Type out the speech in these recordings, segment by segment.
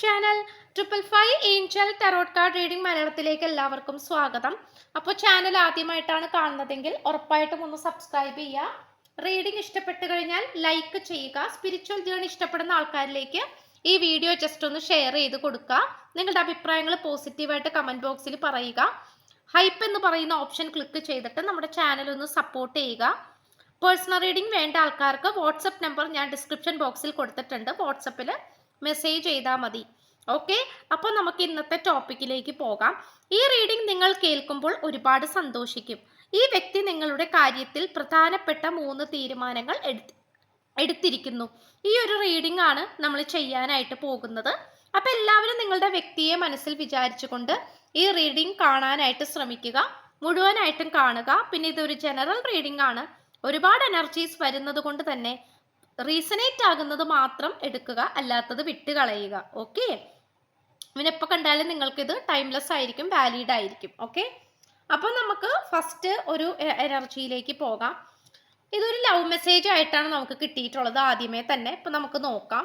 Channel triple five angel tarot card reading മലയാളത്തിലേക്ക് എല്ലാവർക്കും സ്വാഗതം. അപ്പോൾ ചാനൽ ആദ്യമായിട്ടാണ് കാണുന്നതെങ്കിൽ ഉറപ്പായിട്ടും ഒന്ന് സബ്സ്ക്രൈബ് ചെയ്യുക. റീഡിംഗ് ഇഷ്ടപ്പെട്ട് കഴിഞ്ഞാൽ ലൈക്ക് ചെയ്യുക. സ്പിരിച്വൽ ജേണി ഇഷ്ടപ്പെടുന്ന ആൾക്കാരിലേക്ക് ഈ വീഡിയോ ജസ്റ്റ് ഒന്ന് ഷെയർ ചെയ്ത് കൊടുക്കുക. നിങ്ങളുടെ അഭിപ്രായങ്ങൾ പോസിറ്റീവായിട്ട് കമന്റ് ബോക്സിൽ പറയുക. ഹൈപ്പ് എന്ന് പറയുന്ന ഓപ്ഷൻ ക്ലിക്ക് ചെയ്തിട്ട് നമ്മുടെ ചാനൽ ഒന്ന് സപ്പോർട്ട് ചെയ്യുക. പേഴ്സണൽ റീഡിംഗ് വേണ്ട ആൾക്കാർക്ക് വാട്സപ്പ് നമ്പർ ഞാൻ ഡിസ്ക്രിപ്ഷൻ ബോക്സിൽ കൊടുത്തിട്ടുണ്ട്. വാട്സപ്പിൽ മെസ്സേജ് ചെയ്താൽ മതി. ഓക്കെ അപ്പോൾ നമുക്ക് ഇന്നത്തെ ടോപ്പിക്കിലേക്ക് പോകാം. ഈ റീഡിംഗ് നിങ്ങൾ കേൾക്കുമ്പോൾ ഒരുപാട് സന്തോഷിക്കും. ഈ വ്യക്തി നിങ്ങളുടെ കാര്യത്തിൽ പ്രധാനപ്പെട്ട മൂന്ന് തീരുമാനങ്ങൾ എടുത്ത് എടുത്തിരിക്കുന്നു. ഈ ഒരു റീഡിംഗ് ആണ് നമ്മൾ ചെയ്യാനായിട്ട് പോകുന്നത്. അപ്പം എല്ലാവരും നിങ്ങളുടെ വ്യക്തിയെ മനസ്സിൽ വിചാരിച്ചുകൊണ്ട് ഈ റീഡിംഗ് കാണാനായിട്ട് ശ്രമിക്കുക. മുഴുവനായിട്ടും കാണുക. പിന്നെ ഇതൊരു ജനറൽ റീഡിംഗ് ആണ്. ഒരുപാട് എനർജീസ് വരുന്നത് കൊണ്ട് തന്നെ റീസണേറ്റ് ആകുന്നത് മാത്രം എടുക്കുക അല്ലാത്തത് വിട്ടുകളയുക ഓക്കെ ഇവനെപ്പോൾ കണ്ടാലും നിങ്ങൾക്കിത് ടൈംലെസ് ആയിരിക്കും വാലിഡ് ആയിരിക്കും. ഓക്കെ അപ്പോൾ നമുക്ക് ഫസ്റ്റ് ഒരു എനർജിയിലേക്ക് പോകാം. ഇതൊരു ലവ് മെസ്സേജ് ആയിട്ടാണ് നമുക്ക് കിട്ടിയിട്ടുള്ളത് ആദ്യമേ തന്നെ. ഇപ്പം നമുക്ക് നോക്കാം.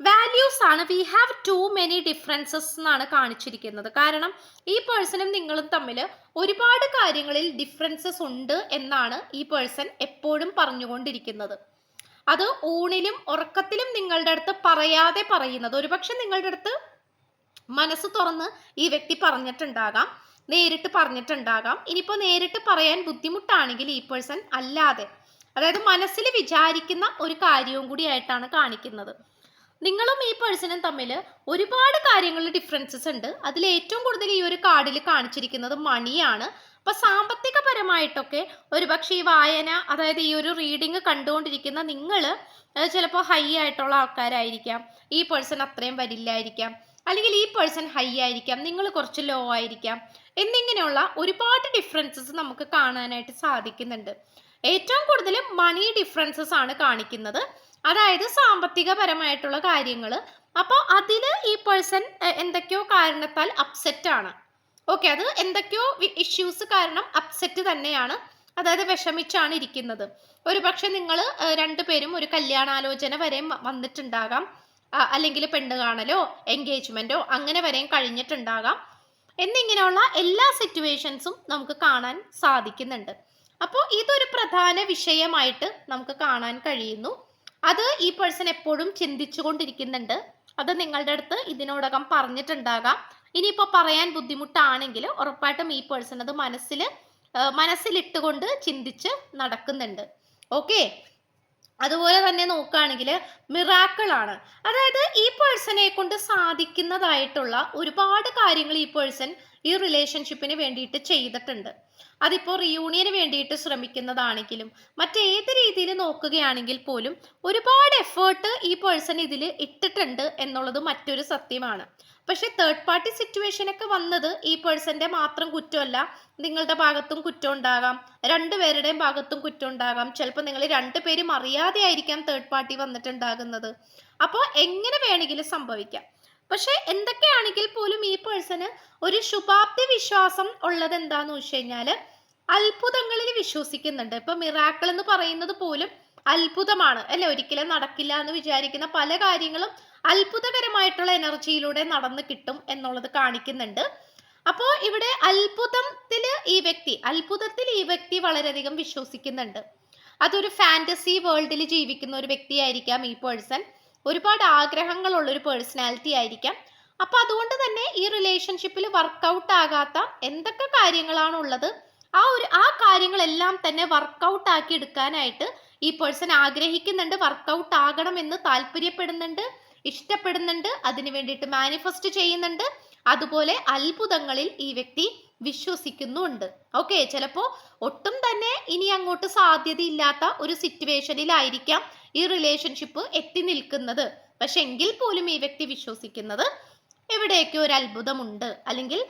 വാല്യൂസ് ആണ് we have too many differences എന്നാണ് കാണിച്ചിരിക്കുന്നത്. കാരണം ഈ പേഴ്സണും നിങ്ങളും തമ്മിൽ ഒരുപാട് കാര്യങ്ങളിൽ ഡിഫറൻസസ് ഉണ്ട് എന്നാണ് ഈ പേഴ്സൺ എപ്പോഴും പറഞ്ഞുകൊണ്ടിരിക്കുന്നത്. അത് ഊണിലും ഉറക്കത്തിലും നിങ്ങളുടെ അടുത്ത് പറയാതെ പറയുന്നത്. ഒരുപക്ഷെ നിങ്ങളുടെ അടുത്ത് മനസ്സ് തുറന്ന് ഈ വ്യക്തി പറഞ്ഞിട്ടുണ്ടാകാം നേരിട്ട് പറഞ്ഞിട്ടുണ്ടാകാം. ഇനിയിപ്പോൾ നേരിട്ട് പറയാൻ ബുദ്ധിമുട്ടാണെങ്കിൽ ഈ പേഴ്സൺ അല്ലാതെ അതായത് മനസ്സിൽ വിചാരിക്കുന്ന ഒരു കാര്യവും കൂടി ആയിട്ടാണ് കാണിക്കുന്നത്. നിങ്ങളും ഈ പേഴ്സണും തമ്മിൽ ഒരുപാട് കാര്യങ്ങളിൽ ഡിഫറൻസസ് ഉണ്ട്. അതിൽ ഏറ്റവും കൂടുതൽ ഈ ഒരു കാർഡിൽ കാണിച്ചിരിക്കുന്നത് മണിയാണ്. അപ്പോൾ സാമ്പത്തികപരമായിട്ടൊക്കെ ഒരുപക്ഷെ ഈ വായന അതായത് ഈ ഒരു റീഡിങ് കണ്ടുകൊണ്ടിരിക്കുന്ന നിങ്ങൾ ചിലപ്പോൾ ഹൈ ആയിട്ടുള്ള ആൾക്കാരായിരിക്കാം. ഈ പേഴ്സൺ അത്രയും വരില്ലായിരിക്കാം. അല്ലെങ്കിൽ ഈ പേഴ്സൺ ഹൈ ആയിരിക്കാം. നിങ്ങൾ കുറച്ച് ലോ ആയിരിക്കാം. എന്നിങ്ങനെയുള്ള ഒരുപാട് ഡിഫറൻസസ് നമുക്ക് കാണാനായിട്ട് സാധിക്കുന്നുണ്ട്. ഏറ്റവും കൂടുതൽ മണി ഡിഫറൻസസ് ആണ് കാണിക്കുന്നത്. അതായത് സാമ്പത്തികപരമായിട്ടുള്ള കാര്യങ്ങൾ അപ്പോൾ അതിൽ ഈ പേഴ്സൺ എന്തൊക്കെയോ കാരണത്താൽ അപ്സെറ്റ് ആണ്. ഓക്കെ അത് എന്തൊക്കെയോ ഇഷ്യൂസ് കാരണം അപ്സെറ്റ് തന്നെയാണ്. അതായത് വിഷമിച്ചാണ് ഇരിക്കുന്നത്. ഒരു പക്ഷെ നിങ്ങൾ രണ്ടുപേരും ഒരു കല്യാണാലോചന വരെയും വന്നിട്ടുണ്ടാകാം. അല്ലെങ്കിൽ പെണ്ണ് കാണലോ എൻഗേജ്മെന്റോ അങ്ങനെ വരെയും കഴിഞ്ഞിട്ടുണ്ടാകാം. എന്നിങ്ങനെയുള്ള എല്ലാ സിറ്റുവേഷൻസും നമുക്ക് കാണാൻ സാധിക്കുന്നുണ്ട്. അപ്പോൾ ഇതൊരു പ്രധാന വിഷയമായിട്ട് നമുക്ക് കാണാൻ കഴിയുന്നു. അത് ഈ പേഴ്സൺ എപ്പോഴും ചിന്തിച്ചുകൊണ്ടിരിക്കുന്നുണ്ട്. അത് നിങ്ങളുടെ അടുത്ത് ഇതിനോടകം പറഞ്ഞിട്ടുണ്ടാകാം. ഇനിയിപ്പോൾ പറയാൻ ബുദ്ധിമുട്ടാണെങ്കിൽ ഉറപ്പായിട്ടും ഈ പേഴ്സൺ അത് മനസ്സിൽ മനസ്സിലിട്ടുകൊണ്ട് ചിന്തിച്ച് നടക്കുന്നുണ്ട്. ഓക്കെ അതുപോലെ തന്നെ നോക്കുകയാണെങ്കിൽ മിറാക്കിളാണ്. അതായത് ഈ പേഴ്സണെ കൊണ്ട് സാധിക്കുന്നതായിട്ടുള്ള ഒരുപാട് കാര്യങ്ങൾ ഈ പേഴ്സൺ ഈ റിലേഷൻഷിപ്പിന് വേണ്ടിയിട്ട് ചെയ്തിട്ടുണ്ട്. അതിപ്പോൾ റിയൂണിയന് വേണ്ടിയിട്ട് ശ്രമിക്കുന്നതാണെങ്കിലും മറ്റേത് രീതിയിൽ നോക്കുകയാണെങ്കിൽ പോലും ഒരുപാട് എഫേർട്ട് ഈ പേഴ്സൺ ഇതിൽ ഇട്ടിട്ടുണ്ട് എന്നുള്ളത് മറ്റൊരു സത്യമാണ്. പക്ഷെ തേർഡ് പാർട്ടി സിറ്റുവേഷൻ ഒക്കെ വന്നത് ഈ പേഴ്സന്റെ മാത്രം കുറ്റമല്ല നിങ്ങളുടെ ഭാഗത്തും കുറ്റം ഉണ്ടാകാം. രണ്ടുപേരുടെയും ഭാഗത്തും കുറ്റം ഉണ്ടാകാം. ചിലപ്പോൾ നിങ്ങൾ രണ്ടുപേരും അറിയാതെ ആയിരിക്കാം തേർഡ് പാർട്ടി വന്നിട്ടുണ്ടാകുന്നത്. അപ്പോൾ എങ്ങനെ വേണമെങ്കിലും സംഭവിക്കാം? പക്ഷെ എന്തൊക്കെയാണെങ്കിൽ പോലും ഈ പേഴ്സന് ഒരു ശുഭാപ്തി വിശ്വാസം ഉള്ളത് എന്താന്ന് വെച്ച് കഴിഞ്ഞാൽ അത്ഭുതങ്ങളിൽ വിശ്വസിക്കുന്നുണ്ട്. ഇപ്പൊ മിറാക്കിൾ എന്ന് പറയുന്നത് പോലും അത്ഭുതമാണ്. അല്ലെ? ഒരിക്കലും നടക്കില്ല എന്ന് വിചാരിക്കുന്ന പല കാര്യങ്ങളും അത്ഭുതകരമായിട്ടുള്ള എനർജിയിലൂടെ നടന്നു കിട്ടും എന്നുള്ളത് കാണിക്കുന്നുണ്ട്. അപ്പോ ഇവിടെ അത്ഭുതത്തിൽ ഈ വ്യക്തി അത്ഭുതത്തിൽ ഈ വ്യക്തി വളരെയധികം വിശ്വസിക്കുന്നുണ്ട്. അതൊരു ഫാന്റസി വേൾഡിൽ ജീവിക്കുന്ന ഒരു വ്യക്തിയായിരിക്കാം ഈ പേഴ്സൺ ഒരുപാട് ആഗ്രഹങ്ങളുള്ള ഒരു പേഴ്സണാലിറ്റി ആയിരിക്കാം. അപ്പൊ അതുകൊണ്ട് തന്നെ ഈ റിലേഷൻഷിപ്പിൽ വർക്കൗട്ട് ആകാത്ത എന്തൊക്കെ കാര്യങ്ങളാണ് ഉള്ളത് ആ ഒരു ആ കാര്യങ്ങളെല്ലാം തന്നെ വർക്കൗട്ട് ആക്കി എടുക്കാനായിട്ട് ഈ പേഴ്സൺ ആഗ്രഹിക്കുന്നുണ്ട് വർക്കൗട്ട് എന്ന് താല്പര്യപ്പെടുന്നുണ്ട് ഇഷ്ടപ്പെടുന്നുണ്ട് അതിനു വേണ്ടിയിട്ട് മാനിഫെസ്റ്റ് ചെയ്യുന്നുണ്ട്. അതുപോലെ അത്ഭുതങ്ങളിൽ ഈ വ്യക്തി വിശ്വസിക്കുന്നുണ്ട്. ഓക്കെ ചിലപ്പോൾ ഒട്ടും തന്നെ ഇനി അങ്ങോട്ട് സാധ്യതയില്ലാത്ത ഒരു സിറ്റുവേഷനിലായിരിക്കാം ഈ റിലേഷൻഷിപ്പ് എത്തി നിൽക്കുന്നത്. പക്ഷെ എങ്കിൽ പോലും ഈ വ്യക്തി വിശ്വസിക്കുന്നത് എവിടെയൊക്കെ ഒരു അത്ഭുതമുണ്ട്. അല്ലെങ്കിൽ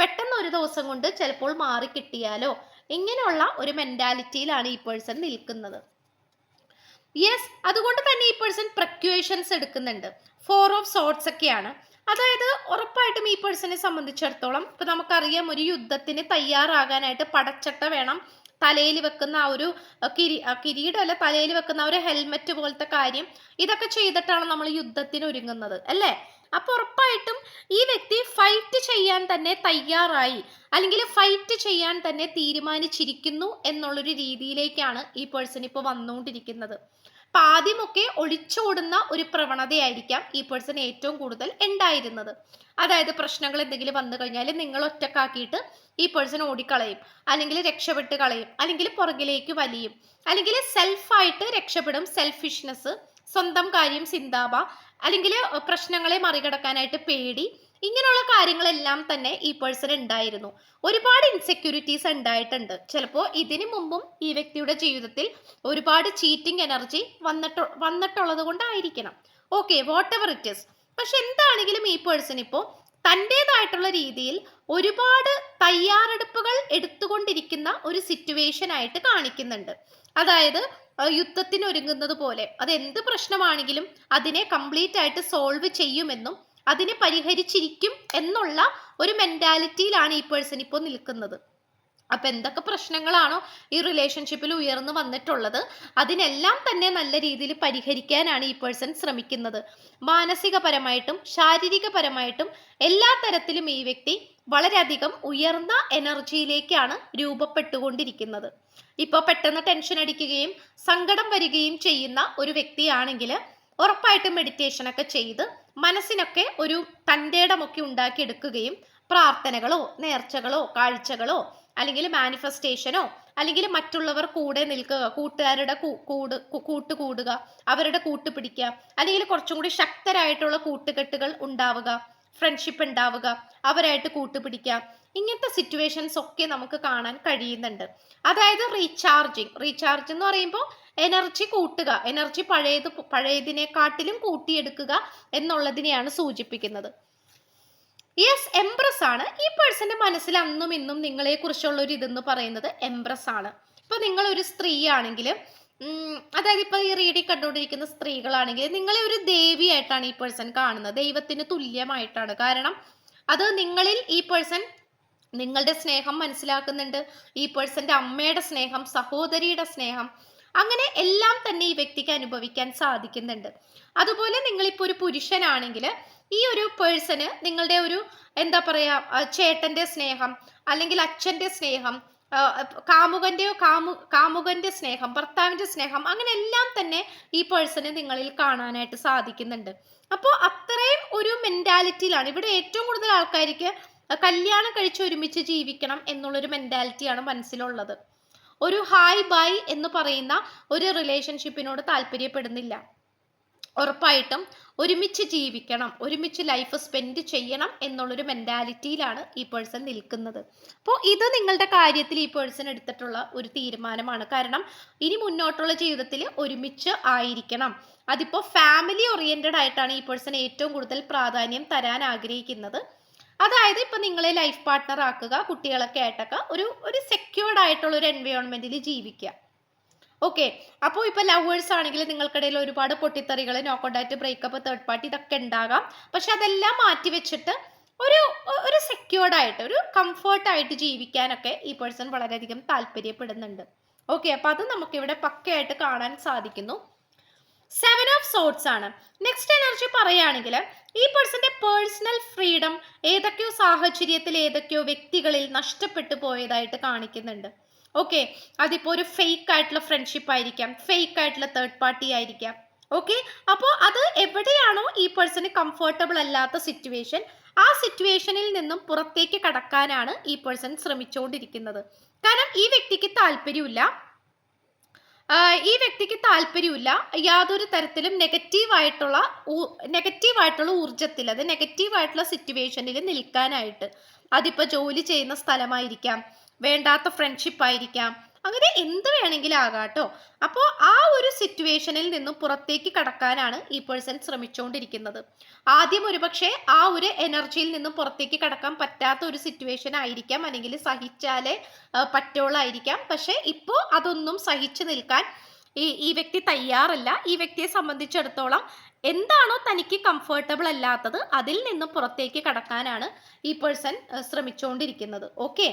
പെട്ടെന്ന് ഒരു ദിവസം കൊണ്ട് ചിലപ്പോൾ മാറി കിട്ടിയാലോ ഇങ്ങനെയുള്ള ഒരു മെന്റാലിറ്റിയിലാണ് ഈ പേഴ്സൺ നിൽക്കുന്നത്. യെസ് അതുകൊണ്ട് തന്നെ ഈ പേഴ്സൺ പ്രക്യുവേഷൻസ് എടുക്കുന്നുണ്ട്. ഫോർ ഓഫ് സോട്ട്സ് ഒക്കെയാണ്. അതായത് ഉറപ്പായിട്ടും ഈ പേഴ്സണെ സംബന്ധിച്ചിടത്തോളം ഇപ്പൊ നമുക്കറിയാം ഒരു യുദ്ധത്തിന് തയ്യാറാകാനായിട്ട് പടച്ചട്ട വേണം. തലയിൽ വെക്കുന്ന ആ ഒരു കിരി കിരീടമല്ല തലയിൽ വെക്കുന്ന ഒരു ഹെൽമെറ്റ് പോലത്തെ കാര്യം. ഇതൊക്കെ ചെയ്തിട്ടാണ് നമ്മൾ യുദ്ധത്തിന് ഒരുങ്ങുന്നത് അല്ലേ? അപ്പോൾ ഉറപ്പായിട്ടും ഈ വ്യക്തി ഫൈറ്റ് ചെയ്യാൻ തന്നെ തയ്യാറായി. അല്ലെങ്കിൽ ഫൈറ്റ് ചെയ്യാൻ തന്നെ തീരുമാനിച്ചിരിക്കുന്നു എന്നുള്ളൊരു രീതിയിലേക്കാണ് ഈ പേഴ്സൺ ഇപ്പോൾ വന്നുകൊണ്ടിരിക്കുന്നത്. അപ്പൊ ഒളിച്ചോടുന്ന ഒരു പ്രവണതയായിരിക്കാം ഈ പേഴ്സൺ ഏറ്റവും കൂടുതൽ ഉണ്ടായിരുന്നത്. അതായത് പ്രശ്നങ്ങൾ എന്തെങ്കിലും വന്നു കഴിഞ്ഞാൽ നിങ്ങൾ ഒറ്റക്കാക്കിയിട്ട് ഈ പേഴ്സൺ ഓടിക്കളയും. അല്ലെങ്കിൽ രക്ഷപ്പെട്ട് കളയും. അല്ലെങ്കിൽ പുറകിലേക്ക് വലിയും. അല്ലെങ്കിൽ സെൽഫായിട്ട് രക്ഷപ്പെടും. സെൽഫിഷ്നെസ് സ്വന്തം കാര്യം ചിന്താപ അല്ലെങ്കിൽ പ്രശ്നങ്ങളെ മറികടക്കാനായിട്ട് പേടി. ഇങ്ങനെയുള്ള കാര്യങ്ങളെല്ലാം തന്നെ ഈ പേഴ്സൺ ഉണ്ടായിരുന്നു ഒരുപാട് ഇൻസെക്യൂരിറ്റീസ് ഉണ്ടായിട്ടുണ്ട് ചിലപ്പോൾ ഇതിനു മുമ്പും ഈ വ്യക്തിയുടെ ജീവിതത്തിൽ ഒരുപാട് ചീറ്റിംഗ് എനർജി വന്നിട്ട് വന്നിട്ടുള്ളത് കൊണ്ടായിരിക്കണം. Okay whatever it is പക്ഷെ എന്താണെങ്കിലും ഈ പേഴ്സൺ ഇപ്പോൾ തന്റെതായിട്ടുള്ള രീതിയിൽ ഒരുപാട് തയ്യാറെടുപ്പുകൾ എടുത്തുകൊണ്ടിരിക്കുന്ന ഒരു സിറ്റുവേഷൻ ആയിട്ട് കാണിക്കുന്നുണ്ട്. അതായത് യുദ്ധത്തിന് ഒരുങ്ങുന്നത് പോലെ. അത് എന്ത് പ്രശ്നമാണെങ്കിലും അതിനെ കംപ്ലീറ്റ് ആയിട്ട് സോൾവ് ചെയ്യുമെന്നും അതിനെ പരിഹരിച്ചിരിക്കും എന്നുള്ള ഒരു മെന്റാലിറ്റിയിലാണ് ഈ പേഴ്സൺ ഇപ്പോൾ നിൽക്കുന്നത്. അപ്പൊ എന്തൊക്കെ പ്രശ്നങ്ങളാണോ ഈ റിലേഷൻഷിപ്പിൽ ഉയർന്നു വന്നിട്ടുള്ളത്? അതിനെല്ലാം തന്നെ നല്ല രീതിയിൽ പരിഹരിക്കാനാണ് ഈ പേഴ്സൺ ശ്രമിക്കുന്നത്. മാനസികപരമായിട്ടും ശാരീരികപരമായിട്ടും എല്ലാ തരത്തിലും ഈ വ്യക്തി വളരെയധികം ഉയർന്ന എനർജിയിലേക്കാണ് രൂപപ്പെട്ടുകൊണ്ടിരിക്കുന്നത്. ഇപ്പോൾ പെട്ടെന്ന് ടെൻഷൻ അടിക്കുകയും സങ്കടം വരികയും ചെയ്യുന്ന ഒരു വ്യക്തിയാണെങ്കിൽ ഉറപ്പായിട്ടും മെഡിറ്റേഷൻ ഒക്കെ ചെയ്ത് മനസ്സിനൊക്കെ ഒരു തന്റെ ഇടമൊക്കെ ഉണ്ടാക്കിയെടുക്കുകയും പ്രാർത്ഥനകളോ നേർച്ചകളോ കാഴ്ചകളോ അല്ലെങ്കിൽ മാനിഫെസ്റ്റേഷനോ അല്ലെങ്കിൽ മറ്റുള്ളവർ കൂടെ നിൽക്കുക കൂട്ടുകാരുടെ കൂട് കൂ- കൂട്ടുകൂടുക അവരുടെ കൂട്ടുപിടിക്കുക അല്ലെങ്കിൽ കുറച്ചും കൂടി ശക്തരായിട്ടുള്ള കൂട്ടുകെട്ടുകൾ ഉണ്ടാവുക ഫ്രണ്ട്ഷിപ്പ് ഉണ്ടാവുക അവരായിട്ട് കൂട്ടുപിടിക്കുക ഇങ്ങനത്തെ സിറ്റുവേഷൻസ് ഒക്കെ നമുക്ക് കാണാൻ കഴിയുന്നുണ്ട്. അതായത് റീചാർജിങ് റീചാർജ് എന്ന് പറയുമ്പോൾ എനർജി കൂട്ടുക എനർജി പഴയത് പഴയതിനെക്കാട്ടിലും കൂട്ടിയെടുക്കുക എന്നുള്ളതിനെയാണ് സൂചിപ്പിക്കുന്നത്. യെസ് എംപ്രസ് ആണ്. ഈ പേഴ്സന്റെ മനസ്സിൽ അന്നും ഇന്നും നിങ്ങളെ കുറിച്ചുള്ള ഒരു ഇതെന്ന് പറയുന്നത് എംപ്രസ് ആണ്. ഇപ്പൊ നിങ്ങൾ ഒരു സ്ത്രീ ആണെങ്കിൽ അതായത് ഇപ്പൊ ഈ റീഡി കണ്ടുകൊണ്ടിരിക്കുന്ന സ്ത്രീകളാണെങ്കിൽ നിങ്ങളെ ഒരു ദേവിയായിട്ടാണ് ഈ പേഴ്സൺ കാണുന്നത്. ദൈവത്തിന് തുല്യമായിട്ടാണ്. കാരണം അത് നിങ്ങളിൽ ഈ പേഴ്സൺ നിങ്ങളുടെ സ്നേഹം മനസ്സിലാക്കുന്നുണ്ട്. ഈ പേഴ്സന്റെ അമ്മയുടെ സ്നേഹം സഹോദരിയുടെ സ്നേഹം അങ്ങനെ എല്ലാം തന്നെ ഈ വ്യക്തിക്ക് അനുഭവിക്കാൻ സാധിക്കുന്നുണ്ട്. അതുപോലെ നിങ്ങളിപ്പോൾ ഒരു പുരുഷനാണെങ്കിൽ ഈ ഒരു പേഴ്സണ് നിങ്ങളുടെ ഒരു എന്താ പറയാ ചേട്ടന്റെ സ്നേഹം അല്ലെങ്കിൽ അച്ഛന്റെ സ്നേഹം കാമുകന്റെയോ കാമു കാമുകന്റെ സ്നേഹം ഭർത്താവിന്റെ സ്നേഹം അങ്ങനെ എല്ലാം തന്നെ ഈ പേഴ്സണ് നിങ്ങളിൽ കാണാനായിട്ട് സാധിക്കുന്നുണ്ട്. അപ്പോൾ അത്രയും ഒരു മെന്റാലിറ്റിയിലാണ് ഇവിടെ ഏറ്റവും കൂടുതൽ ആൾക്കാർക്ക് കല്യാണം കഴിച്ച് ഒരുമിച്ച് ജീവിക്കണം എന്നുള്ളൊരു മെന്റാലിറ്റിയാണ് മനസ്സിലുള്ളത്. ഒരു ഹായ് ബായ് എന്ന് പറയുന്ന ഒരു റിലേഷൻഷിപ്പിനോട് താല്പര്യപ്പെടുന്നില്ല. ഉറപ്പായിട്ടും ഒരുമിച്ച് ജീവിക്കണം ഒരുമിച്ച് ലൈഫ് സ്പെൻഡ് ചെയ്യണം എന്നുള്ളൊരു മെന്റാലിറ്റിയിലാണ് ഈ പേഴ്സൺ നിൽക്കുന്നത്. അപ്പോൾ ഇത് നിങ്ങളുടെ കാര്യത്തിൽ ഈ പേഴ്സൺ എടുത്തിട്ടുള്ള ഒരു തീരുമാനമാണ്. കാരണം ഇനി മുന്നോട്ടുള്ള ജീവിതത്തിൽ ഒരുമിച്ച് ആയിരിക്കണം. അതിപ്പോൾ ഫാമിലി ഓറിയന്റഡ് ആയിട്ടാണ് ഈ പേഴ്സൺ ഏറ്റവും കൂടുതൽ പ്രാധാന്യം തരാൻ ആഗ്രഹിക്കുന്നത്. അതായത് ഇപ്പം നിങ്ങളെ ലൈഫ് പാർട്ട്ണർ ആക്കുക കുട്ടികളൊക്കെ ആയിട്ടൊക്കെ ഒരു ഒരു സെക്യൂർഡ് ആയിട്ടുള്ള ഒരു എൻവയോൺമെന്റിൽ ജീവിക്കുക ഓക്കെ അപ്പോൾ ഇപ്പോൾ ലവേഴ്സ് ആണെങ്കിൽ നിങ്ങൾക്കിടയിൽ ഒരുപാട് പൊട്ടിത്തെറികൾ no contact breakup third party ഇതൊക്കെ ഉണ്ടാകാം പക്ഷെ അതെല്ലാം മാറ്റി വെച്ചിട്ട് ഒരു ഒരു സെക്യൂർഡ് ആയിട്ട് ഒരു കംഫർട്ട് ആയിട്ട് ജീവിക്കാനൊക്കെ ഈ പേഴ്സൺ വളരെയധികം താല്പര്യപ്പെടുന്നുണ്ട്. ഓക്കെ അപ്പൊ അത് നമുക്കിവിടെ പക്കയായിട്ട് കാണാൻ സാധിക്കുന്നു. സെവൻ ഓഫ് സോട്ട്സ് ആണ്. നെക്സ്റ്റ് എനർജി പറയുകയാണെങ്കിൽ ഈ പേഴ്സന്റെ പേഴ്സണൽ ഫ്രീഡം ഏതൊക്കെയോ സാഹചര്യത്തിൽ ഏതൊക്കെയോ വ്യക്തികളിൽ നഷ്ടപ്പെട്ടു പോയതായിട്ട് കാണിക്കുന്നുണ്ട്. ഓക്കെ അതിപ്പോ ഒരു ഫേക്ക് ആയിട്ടുള്ള ഫ്രണ്ട്ഷിപ്പ് ആയിരിക്കാം. ഫേക്ക് ആയിട്ടുള്ള തേർഡ് പാർട്ടി ആയിരിക്കാം. ഓക്കെ അപ്പോൾ അത് എവിടെയാണോ ഈ പേഴ്സണ് കംഫർട്ടബിൾ അല്ലാത്ത സിറ്റുവേഷൻ ആ സിറ്റുവേഷനിൽ നിന്നും പുറത്തേക്ക് കടക്കാനാണ് ഈ പേഴ്സൺ ശ്രമിച്ചുകൊണ്ടിരിക്കുന്നത് കാരണം ഈ വ്യക്തിക്ക് താല്പര്യമില്ല. ഈ വ്യക്തിക്ക് താല്പര്യമില്ല. യാതൊരു തരത്തിലും നെഗറ്റീവായിട്ടുള്ള നെഗറ്റീവായിട്ടുള്ള ഊർജത്തിൽ അത് നെഗറ്റീവായിട്ടുള്ള സിറ്റുവേഷനിൽ നിൽക്കാനായിട്ട് അതിപ്പോൾ ജോലി ചെയ്യുന്ന സ്ഥലമായിരിക്കാം വേണ്ടാത്ത ഫ്രണ്ട്ഷിപ്പ് ആയിരിക്കാം അങ്ങനെ എന്ത് വേണമെങ്കിലും ആകാട്ടോ അപ്പോൾ ആ ഒരു സിറ്റുവേഷനിൽ നിന്നും പുറത്തേക്ക് കടക്കാനാണ് ഈ പേഴ്സൺ ശ്രമിച്ചുകൊണ്ടിരിക്കുന്നത് ആദ്യം ഒരുപക്ഷെ ആ ഒരു എനർജിയിൽ നിന്നും പുറത്തേക്ക് കടക്കാൻ പറ്റാത്ത ഒരു സിറ്റുവേഷൻ ആയിരിക്കാം. അല്ലെങ്കിൽ സഹിച്ചാലേ പറ്റുള്ളായിരിക്കാം. പക്ഷേ ഇപ്പോൾ അതൊന്നും സഹിച്ചു നിൽക്കാൻ ഈ ഈ വ്യക്തി തയ്യാറല്ല. ഈ വ്യക്തിയെ സംബന്ധിച്ചിടത്തോളം എന്താണോ തനിക്ക് കംഫർട്ടബിൾ അല്ലാത്തത് അതിൽ നിന്നും പുറത്തേക്ക് കടക്കാനാണ് ഈ പേഴ്സൺ ശ്രമിച്ചുകൊണ്ടിരിക്കുന്നത് ഓക്കെ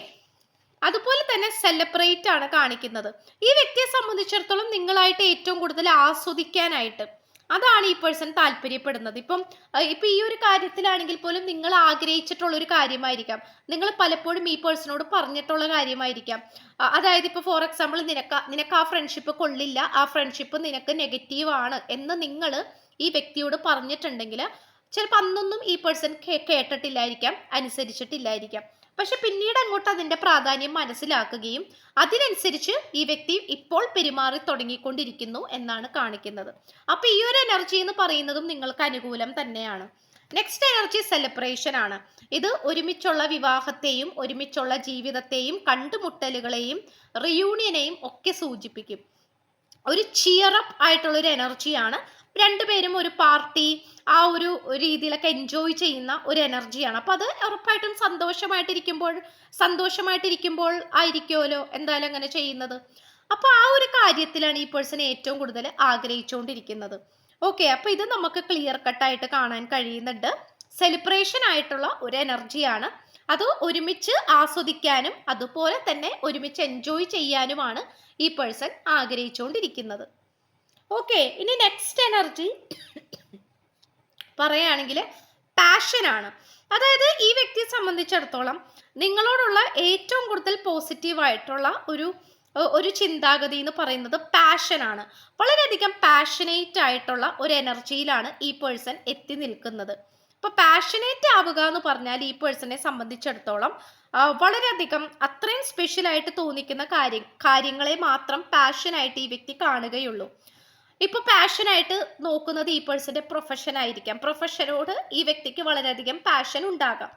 അതുപോലെ തന്നെ സെലിബ്രേറ്റ് ആണ് കാണിക്കുന്നത്. ഈ വ്യക്തിയെ സംബന്ധിച്ചിടത്തോളം നിങ്ങളായിട്ട് ഏറ്റവും കൂടുതൽ ആസ്വദിക്കാനായിട്ട് അതാണ് ഈ പേഴ്സൺ താല്പര്യപ്പെടുന്നത്. ഇപ്പം ഇപ്പൊ ഇപ്പം ഈ ഒരു കാര്യത്തിലാണെങ്കിൽ പോലും നിങ്ങൾ ആഗ്രഹിച്ചിട്ടുള്ള ഒരു കാര്യമായിരിക്കാം. നിങ്ങൾ പലപ്പോഴും ഈ പേഴ്സണോട് പറഞ്ഞിട്ടുള്ള കാര്യമായിരിക്കാം. അതായത് ഇപ്പോൾ ഫോർ എക്സാമ്പിൾ നിനക്ക് നിനക്ക് ആ ഫ്രണ്ട്ഷിപ്പ് കൊള്ളില്ല ആ ഫ്രണ്ട്ഷിപ്പ് നിനക്ക് നെഗറ്റീവ് ആണ് എന്ന് നിങ്ങൾ ഈ വ്യക്തിയോട് പറഞ്ഞിട്ടുണ്ടെങ്കിൽ ചിലപ്പോൾ അന്നൊന്നും ഈ പേഴ്സൺ കേട്ടിട്ടില്ലായിരിക്കാം അനുസരിച്ചിട്ടില്ലായിരിക്കാം. പക്ഷെ പിന്നീട് അങ്ങോട്ട് അതിന്റെ പ്രാധാന്യം മനസ്സിലാക്കുകയും അതിനനുസരിച്ച് ഈ വ്യക്തി ഇപ്പോൾ പെരുമാറി തുടങ്ങിക്കൊണ്ടിരിക്കുന്നു എന്നാണ് കാണിക്കുന്നത്. അപ്പൊ ഈ ഒരു എനർജി എന്ന് പറയുന്നതും നിങ്ങൾക്ക് അനുകൂലം തന്നെയാണ്. നെക്സ്റ്റ് എനർജി സെലിബ്രേഷൻ ആണ്. ഇത് ഒരുമിച്ചുള്ള വിവാഹത്തെയും ഒരുമിച്ചുള്ള ജീവിതത്തെയും കണ്ടുമുട്ടലുകളെയും റിയൂണിയനെയും ഒക്കെ സൂചിപ്പിക്കും. ഒരു ചിയറപ്പ് ആയിട്ടുള്ള ഒരു എനർജിയാണ് രണ്ടുപേരും ഒരു പാർട്ടി ആ ഒരു രീതിയിലൊക്കെ എൻജോയ് ചെയ്യുന്ന ഒരു എനർജിയാണ് അപ്പൊ അത് ഉറപ്പായിട്ടും സന്തോഷമായിട്ടിരിക്കുമ്പോൾ സന്തോഷമായിട്ടിരിക്കുമ്പോൾ ആയിരിക്കുമല്ലോ എന്തായാലും അങ്ങനെ ചെയ്യുന്നത്. അപ്പൊ ആ ഒരു കാര്യത്തിലാണ് ഈ പേഴ്സൺ ഏറ്റവും കൂടുതൽ ആഗ്രഹിച്ചുകൊണ്ടിരിക്കുന്നത്. ഓക്കെ അപ്പൊ ഇത് നമുക്ക് ക്ലിയർ കട്ടായിട്ട് കാണാൻ കഴിയുന്നുണ്ട്. സെലിബ്രേഷൻ ആയിട്ടുള്ള ഒരു എനർജിയാണ് അത് ഒരുമിച്ച് ആസ്വദിക്കാനും അതുപോലെ തന്നെ ഒരുമിച്ച് എൻജോയ് ചെയ്യാനുമാണ് ഈ പേഴ്സൺ ആഗ്രഹിച്ചുകൊണ്ടിരിക്കുന്നത്. ഓക്കെ ഇനി നെക്സ്റ്റ് എനർജി പറയുകയാണെങ്കിൽ പാഷനാണ് അതായത് ഈ വ്യക്തിയെ സംബന്ധിച്ചിടത്തോളം നിങ്ങളോടുള്ള ഏറ്റവും കൂടുതൽ പോസിറ്റീവായിട്ടുള്ള ഒരു ഒരു ചിന്താഗതി എന്ന് പറയുന്നത് പാഷനാണ് വളരെയധികം പാഷനേറ്റ് ആയിട്ടുള്ള ഒരു എനർജിയിലാണ് ഈ പേഴ്സൺ എത്തി നിൽക്കുന്നത്. ഇപ്പൊ പാഷനേറ്റ് ആവുക എന്ന് പറഞ്ഞാൽ ഈ പേഴ്സണെ സംബന്ധിച്ചിടത്തോളം വളരെയധികം അത്രയും സ്പെഷ്യൽ ആയിട്ട് തോന്നിക്കുന്ന കാര്യം കാര്യങ്ങളെ മാത്രം പാഷനായിട്ട് ഈ വ്യക്തി കാണുകയുള്ളൂ. ഇപ്പൊ പാഷനായിട്ട് നോക്കുന്നത് ഈ പേഴ്സന്റെ പ്രൊഫഷൻ ആയിരിക്കാം. പ്രൊഫഷനോട് ഈ വ്യക്തിക്ക് വളരെയധികം പാഷൻ ഉണ്ടാകാം.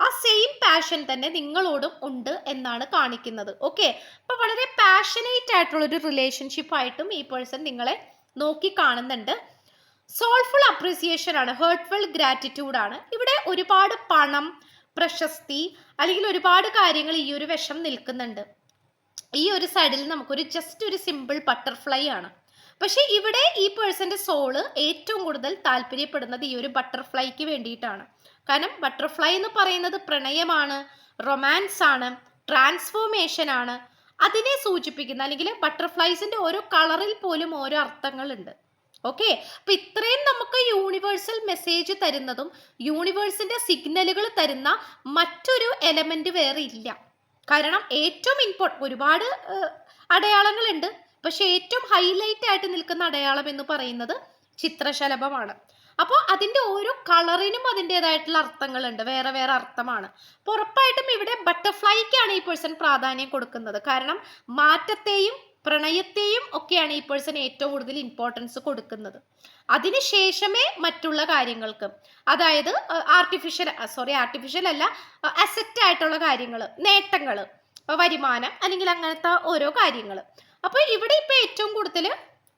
ആ സെയിം പാഷൻ തന്നെ നിങ്ങളോടും ഉണ്ട് എന്നാണ് കാണിക്കുന്നത്. ഓക്കെ അപ്പൊ വളരെ പാഷനേറ്റ് ആയിട്ടുള്ള ഒരു റിലേഷൻഷിപ്പ് ആയിട്ടും ഈ പേഴ്സൺ നിങ്ങളെ നോക്കി കാണുന്നുണ്ട്. സോൾഫുൾ അപ്രീസിയേഷൻ ആണ് ഹേർട്ട്ഫുൾ ഗ്രാറ്റിറ്റ്യൂഡ് ആണ്. ഇവിടെ ഒരുപാട് പണം പ്രശസ്തി അല്ലെങ്കിൽ ഒരുപാട് കാര്യങ്ങൾ ഈ ഒരു വിഷം നിൽക്കുന്നുണ്ട്. ഈ ഒരു സൈഡിൽ നമുക്കൊരു ജസ്റ്റ് ഒരു സിമ്പിൾ ബട്ടർഫ്ലൈ ആണ്. പക്ഷെ ഇവിടെ ഈ പേഴ്സന്റെ സോൾ ഏറ്റവും കൂടുതൽ താല്പര്യപ്പെടുന്നത് ഈ ഒരു ബട്ടർഫ്ലൈക്ക് വേണ്ടിയിട്ടാണ്. കാരണം ബട്ടർഫ്ലൈ എന്ന് പറയുന്നത് പ്രണയമാണ് റൊമാൻസ് ആണ് ട്രാൻസ്ഫോർമേഷൻ ആണ്. അതിനെ സൂചിപ്പിക്കുന്ന അല്ലെങ്കിൽ ബട്ടർഫ്ലൈസിന്റെ ഓരോ കളറിൽ പോലും ഓരോ അർത്ഥങ്ങളുണ്ട്. ഓക്കെ അപ്പൊ ഇത്രയും നമുക്ക് യൂണിവേഴ്സൽ മെസ്സേജ് തരുന്നതും യൂണിവേഴ്സിന്റെ സിഗ്നലുകൾ തരുന്ന മറ്റൊരു എലമെന്റ് വേറെ ഇല്ല. കാരണം ഏറ്റവും ഇമ്പോർട്ടന്റ് ഒരുപാട് അടയാളങ്ങളുണ്ട്. പക്ഷെ ഏറ്റവും ഹൈലൈറ്റ് ആയിട്ട് നിൽക്കുന്ന അടയാളം എന്ന് പറയുന്നത് ചിത്രശലഭമാണ്. അപ്പോൾ അതിന്റെ ഓരോ കളറിനും അതിന്റെതായിട്ടുള്ള അർത്ഥങ്ങളുണ്ട്. വേറെ വേറെ അർത്ഥമാണ്. അപ്പോൾ ഉറപ്പായിട്ടും ഇവിടെ ബട്ടർഫ്ലൈക്കാണ് ഈ പേഴ്സൺ പ്രാധാന്യം കൊടുക്കുന്നത്. കാരണം മാറ്റത്തെയും പ്രണയത്തെയും ഒക്കെയാണ് ഈ പേഴ്സൺ ഏറ്റവും കൂടുതൽ ഇമ്പോർട്ടൻസ് കൊടുക്കുന്നത്. അതിനുശേഷമേ മറ്റുള്ള കാര്യങ്ങൾക്ക് അതായത് ആർട്ടിഫിഷ്യൽ സോറി ആർട്ടിഫിഷ്യൽ അല്ല അസറ്റ് ആയിട്ടുള്ള കാര്യങ്ങൾ നേട്ടങ്ങൾ വരുമാനം അല്ലെങ്കിൽ അങ്ങനത്തെ ഓരോ കാര്യങ്ങൾ അപ്പോൾ ഇവിടെ ഇപ്പോൾ ഏറ്റവും കൂടുതൽ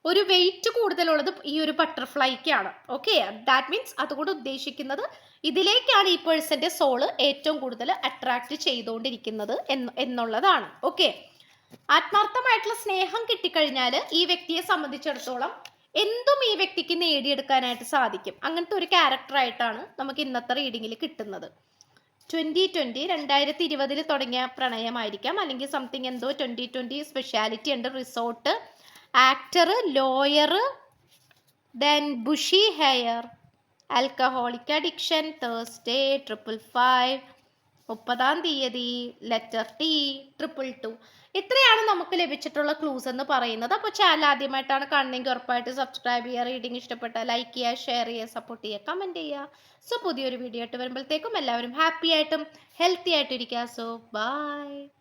ഒരു വെയിറ്റ് കൂടുതലുള്ളത് ഈ ഒരു ബട്ടർഫ്ലൈക്കാണ് ഓക്കെ ദാറ്റ് മീൻസ് അതുകൊണ്ട് ഉദ്ദേശിക്കുന്നത് ഇതിലേക്കാണ് ഈ പേഴ്സന്റെ സോൾ ഏറ്റവും കൂടുതൽ അട്രാക്ട് ചെയ്തുകൊണ്ടിരിക്കുന്നത് എന്നുള്ളതാണ്. ഓക്കെ ആത്മാർത്ഥമായിട്ടുള്ള സ്നേഹം കിട്ടിക്കഴിഞ്ഞാൽ ഈ വ്യക്തിയെ സംബന്ധിച്ചിടത്തോളം എന്തും ഈ വ്യക്തിക്ക് നേടിയെടുക്കാനായിട്ട് സാധിക്കും. അങ്ങനത്തെ ഒരു ക്യാരക്ടറായിട്ടാണ് നമുക്ക് ഇന്നത്തെ റീഡിങ്ങിൽ കിട്ടുന്നത്. ട്വന്റി ട്വന്റി രണ്ടായിരത്തി ഇരുപതിൽ തുടങ്ങിയ പ്രണയമായിരിക്കാം. അല്ലെങ്കിൽ സംതിങ് എന്തോ ട്വന്റി ട്വന്റി സ്പെഷ്യാലിറ്റി ഉണ്ട് resort actor lawyer then bushy hair alcoholic addiction Thursday triple five മുപ്പതാം തീയതി ലെറ്റർ ടി ട്രിപ്പിൾ ടു ഇത്രയാണ് നമുക്ക് ലഭിച്ചിട്ടുള്ള ക്ലൂസ് എന്ന് പറയുന്നത്. അപ്പോൾ ചാനൽ ആദ്യമായിട്ടാണ് കാണുന്നതെങ്കിൽ ഉറപ്പായിട്ട് സബ്സ്ക്രൈബ് ചെയ്യുക റീഡിംഗ് ഇഷ്ടപ്പെട്ട ലൈക്ക് ചെയ്യുക ഷെയർ ചെയ്യുക സപ്പോർട്ട് ചെയ്യുക കമന്റ് ചെയ്യുക. സോ പുതിയൊരു വീഡിയോ ആയിട്ട് വരുമ്പോഴത്തേക്കും എല്ലാവരും ഹാപ്പി ആയിട്ടും ഹെൽത്തി ആയിട്ടും ഇരിക്കുക സോ ബൈ